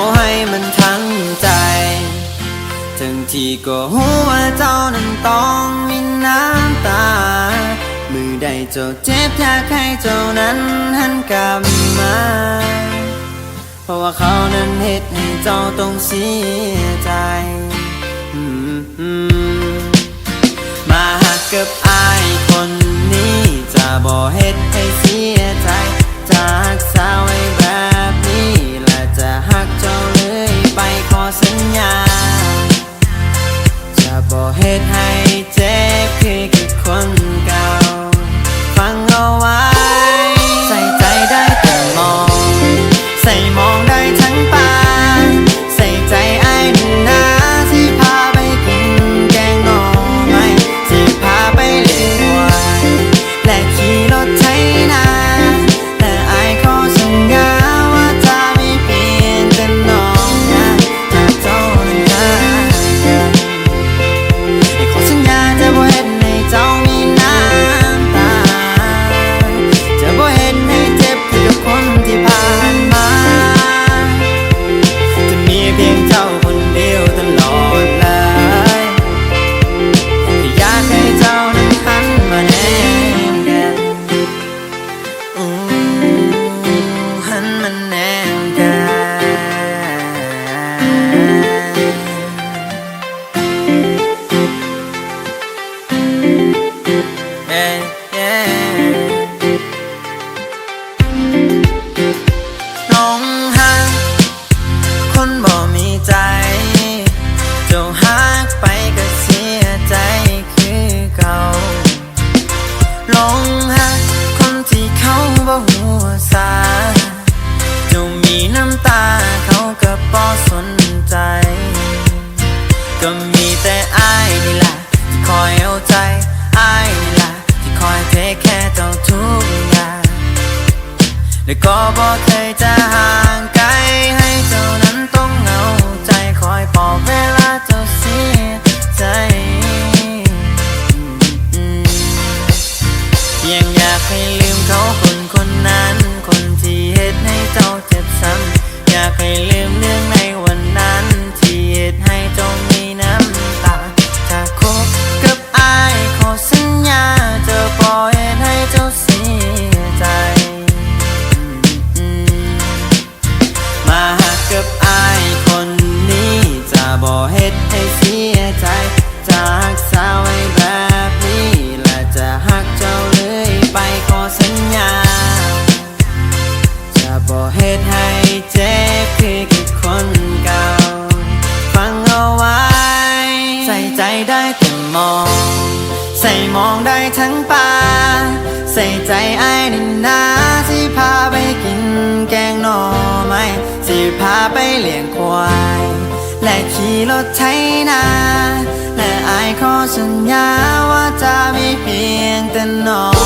าให้มันทั้งใจ ทั้งที่ก็หัวเจ้านั้นต้องมีน้ำตา มือใดเจ้าเจ็บอยาใครเจ้านั้นหันกลับมา เพราะว่าเขานั้นเหตุให้เจ้าต้องเสียใจมาหักกับอายคนนี้ จะบอกเหตุให้เสียใจ จากสาวไอ้ บ่เคยจะห่างไกล ให้เจ้านั้นต้องเหงาใจคอยปอบเวลาเจ้าเสียใจ ยังอยากให้ลืมเขาคนคนนั้น คนที่เหตุให้เจ้าเจ็บซ้ำอยากให้ลืมเรื่องนั้น ได้แต่มอง ใส่มองได้ทั้งป่า ใส่ใจไอ้นินนที่พาไปกินแกงหน่อไม้ที่พาไปเลี้ยงควาย และขี่รถไถนา และไอ้ขอสัญญาว่าจะไม่เพียงแต่นอน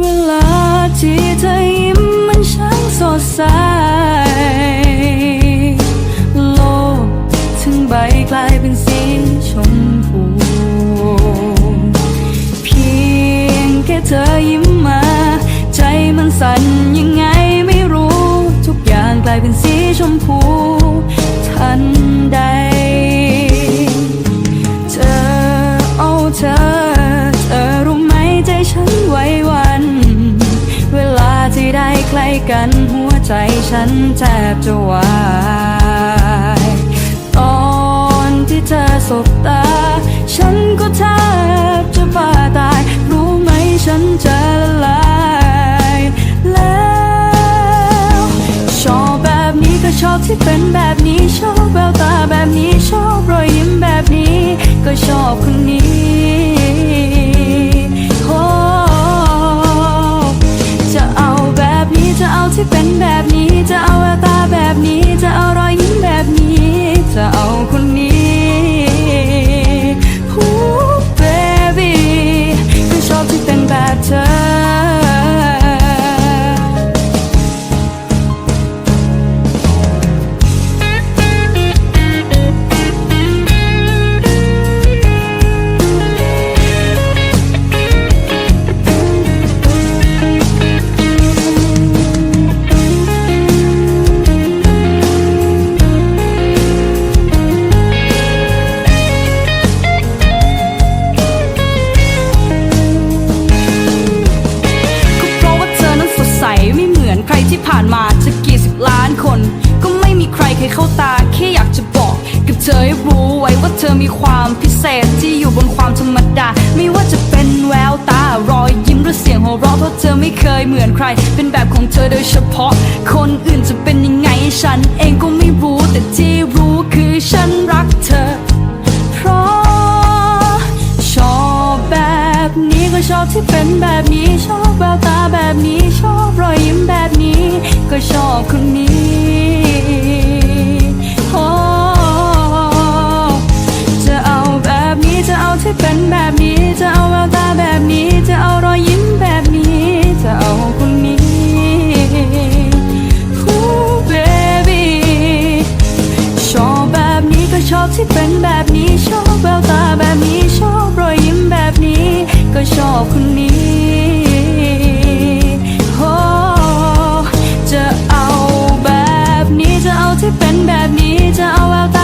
เวลาที่เธอยิ้มมันช่างสดใส โลกถึงใบกลายเป็นสีชมพู เพียงแค่เธอยิ้มมา ใจมันสั่นยังไงไม่รู้ ทุกอย่างกลายเป็นสีชมพู ใจฉันแทบจะวายตอนที่เธอสบตา ฉันก็แทบจะบ้าตาย รู้ไหมฉันจะละลายแล้วชอบแบบนี้ก็ชอบที่เป็นแบบนี้ ชอบแววตาแบบนี้ ชอบรอยยิ้มแบบนี้ ก็ชอบคนนี้ ว่าเธอมีความพิเศษที่อยู่บนความธรรมดา ไม่ว่าจะเป็นแววตารอยยิ้มหรือเสียงหัวเราะเพราะเธอไม่เคยเหมือนใคร เป็นแบบของเธอโดยเฉพาะ คนอื่นจะเป็นยังไงฉันเองก็ไม่รู้แต่ที่รู้คือฉันรักเธอ เพราะชอบแบบนี้ก็ชอบที่เป็นแบบนี้ ชอบแววตาแบบนี้ ชอบรอยยิ้มแบบนี้ ก็ชอบคนนี้ เป็นแบบนี้จะเอาแววตาแบบนี้จะเอารอยยิ้มแบบนี้จะเอาคนนี้โอ้ baby ชอบแบบนี้ก็ชอบที่เป็นแบบนี้ชอบแววตาแบบนี้ชอบรอยยิ้มแบบนี้ ก็ชอบคนนี้โอ้จะเอาแบบนี้จะเอาที่เป็นแบบนี้จะเอาแววตา